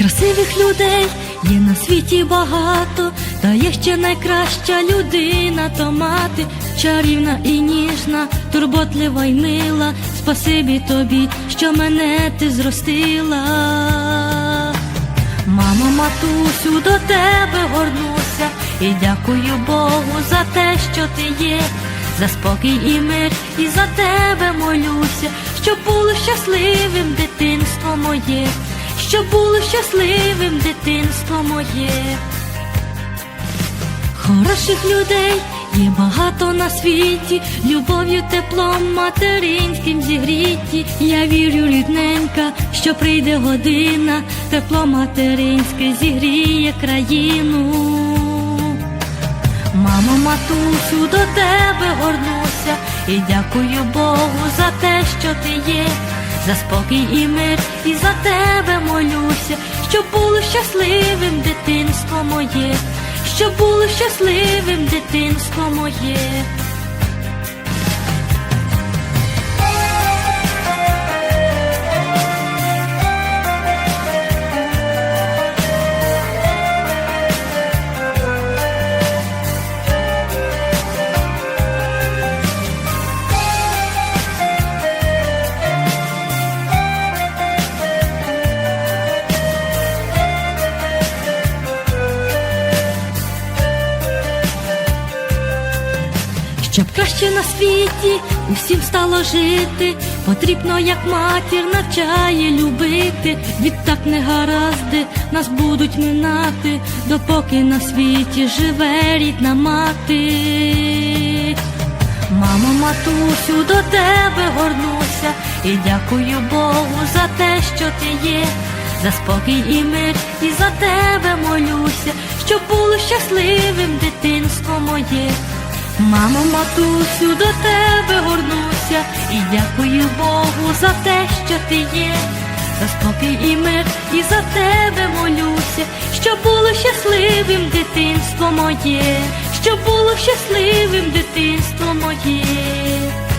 Красивих людей є на світі багато, та є ще найкраща людина, то мати, чарівна і ніжна, турботлива й мила. Спасибі тобі, що мене ти зростила. Мамо, матусю, до тебе горнуся і дякую Богу за те, що ти є, за спокій і мир, і за тебе молюся, щоб було щасливим дитинство моє, щоб було щасливим дитинство моє. Хороших людей є багато на світі, любов'ю, теплом материнським зігріті. Я вірю, рідненька, що прийде година, тепло материнське зігріє країну. Мамо, матусю, до тебе горнуся і дякую Богу за те, що ти є, за спокій і мир, і за тебе молюся, щоб було щасливим дитинство моє, щоб було щасливим дитинство моє. Щоб краще на світі усім стало жити, потрібно, як матір навчає любити. Відтак не гаразди нас будуть минати, допоки на світі живе рідна мати. Мамо, матусю, до тебе горнуся і дякую Богу за те, що ти є, за спокій і мир, і за тебе молюся, щоб було щасливим дитинство моє. Мамо, матусю, до тебе горнуся і дякую Богу за те, що ти є, за спокій і мир, і за тебе молюся, щоб було щасливим дитинство моє, щоб було щасливим дитинство моє.